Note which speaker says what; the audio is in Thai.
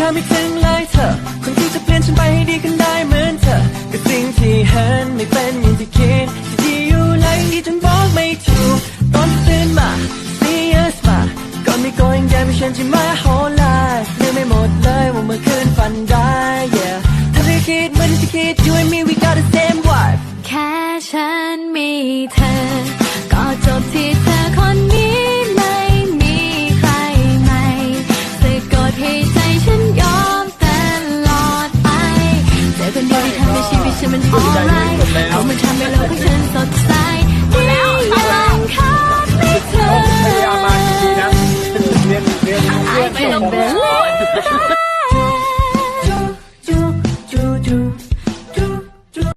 Speaker 1: แค่ไม่ถึงเลยเธอ คนที่จะเปลี่ยนฉันไปให้ดีขึ้นได้เหมือนเธอกับสิ่งที่เห็นไม่เป็นอย่างที่คิดที่ดีอยู่เลยดีจนบอกไม่ถูกตอนตื่นมา see us มาก่อนไม่ก่อนยังแย่ไม่ฉันที่ my whole life ลืมไม่หมดเลยว่าเมื่อคืนฝันได้ yeah ถ้าเธอคิดเหมือนที่คิด you and me we got the same vibe
Speaker 2: แค่ฉันมีเธอ ก็จบที่เธอคนนี้ไม่มีใครใหม่สะกดให้ใจ ฉันมันออนไลน์เอามาทำให้โลกของฉันสดใสแล้วแล้วครับไม่เธอพยายามมาดีนะเรียนเรีนเรียนเป็เบล